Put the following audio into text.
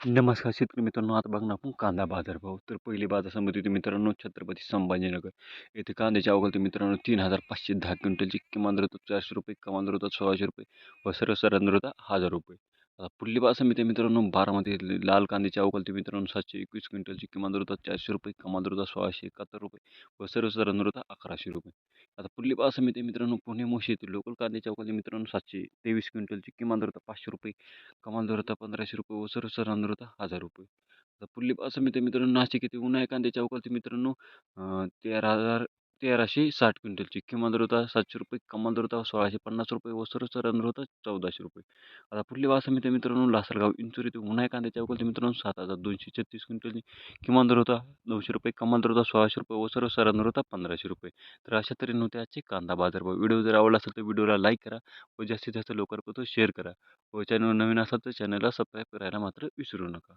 नमस्कार शेतकरी मित्रांनो आता बघणार ना आपण कांदा बाजारभाव तर पहिली बाजार समिती होती मित्रांनो छत्रपती संभाजीनगर. येथे कांद्याच्या अवघड मित्रांनो तीन हजार पाचशे दहा क्विंटलची किमान दर होता चारशे रुपये कमान दर होता सोळाशे रुपये व सर्वसाधारण दर होता हजार रुपये. आता पुढली समिती मित्रांनो बारामती लाल कांद्याची अवघड मित्रांनो सातशे एकवीस क्विंटलची किमान दर होता चारशे रुपये कमाल दर होता सोळाशे एकाहत्तर रुपये व सर्वसाधारण दर होता अकराशे रुपये. आता पुढली बाजार समिती आहे मित्रांनो पुणे मोशी येथील लोकल कांद्याची अवघड मित्रांनो सातशे तेवीस क्विंटलची किमान दर होता पाचशे रुपये कमाल दर होता पंधराशे रुपये व सर्वसाधारण दर होता हजार रुपये. आता पुढली असं मित्र मित्रांनो नाशिक येथे उन्हाळ्या कांद्याच्या अवकाळी मित्रांनो तेरा हजार तेराशे साठ क्विंटलची. किमान दर होता सातशे रुपये कमाल दर होता सोळाशे पन्नास रुपये व सर्वसाधारण दर चौदाशे रुपये. आता पुढली वासा मित्र मित्रांनो लासलगाव इंचूर येथे उन्हाळी कांद्याच्या अवकाळी मित्रांनो सात हजार दोनशे छत्तीस क्विंटलची. किमान दर होता नऊशे रुपये कमाल दर होता सोळाशे रुपये व सर्वसाधारण दर होता पंधराशे रुपये. तर अशा तऱ्हेने होते आजचे कांदा बाजारभाव व्हिडिओ जर आवडला असेल तर व्हिडिओला लाईक करा व जास्तीत जास्त लोकांपर्यंत शेअर करा व चॅनल नवीन असाल तर चॅनलला सबस्क्राईब करायला मात्र विसरू नका.